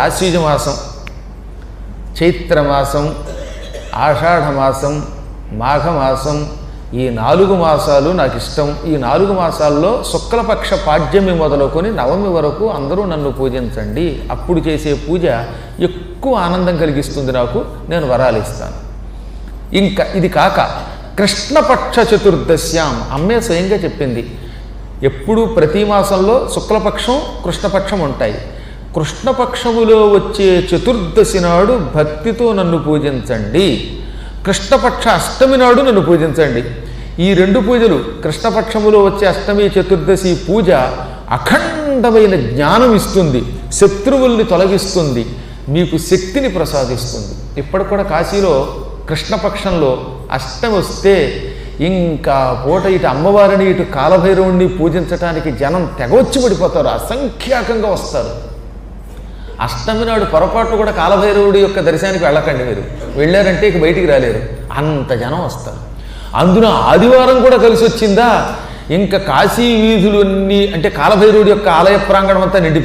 ఆశ్వీజ మాసం చైత్రమాసం ఆషాఢమాసం మాఘమాసం ఈ నాలుగు మాసాలు నాకు ఇష్టం ఈ నాలుగు మాసాల్లో శుక్లపక్ష పాడ్యమి మొదలుకొని నవమి వరకు అందరూ నన్ను పూజించండి. అప్పుడు చేసే పూజ ఎక్కువ ఆనందం కలిగిస్తుంది నాకు. నేను వరాలు ఇస్తాను. ఇంకా ఇది కాక కృష్ణపక్ష చతుర్దశ్యాం. అమ్మే స్వయంగా చెప్పింది. ఎప్పుడు ప్రతి మాసంలో శుక్లపక్షం కృష్ణపక్షం ఉంటాయి. కృష్ణపక్షములో వచ్చే చతుర్దశి నాడు భక్తితో నన్ను పూజించండి. కృష్ణపక్ష అష్టమి నాడు నన్ను పూజించండి. ఈ రెండు పూజలు కృష్ణపక్షములో వచ్చే అష్టమి చతుర్దశి పూజ అఖండమైన జ్ఞానం ఇస్తుంది శత్రువుల్ని తొలగిస్తుంది మీకు శక్తిని ప్రసాదిస్తుంది. ఇప్పటి కూడా కాశీలో కృష్ణపక్షంలో అష్టమి వస్తే ఇంకా పూట ఇటు అమ్మవారిని ఇటు కాలభైరవుణ్ణి పూజించటానికి జనం తెగొచ్చి పడిపోతారు అసంఖ్యాకంగా వస్తారు. అష్టమి నాడు పొరపాటు కూడా కాలభైరవుడి యొక్క దర్శనానికి వెళ్ళకండి మీరు. వెళ్ళారంటే ఇక బయటికి రాలేరు. అంత జనం వస్తారు. అందున ఆదివారం కూడా కలిసి వచ్చిందా ఇంకా కాశీ వీధులన్నీ అంటే కాలభైరవుడి యొక్క ఆలయ ప్రాంగణం అంతా నిండి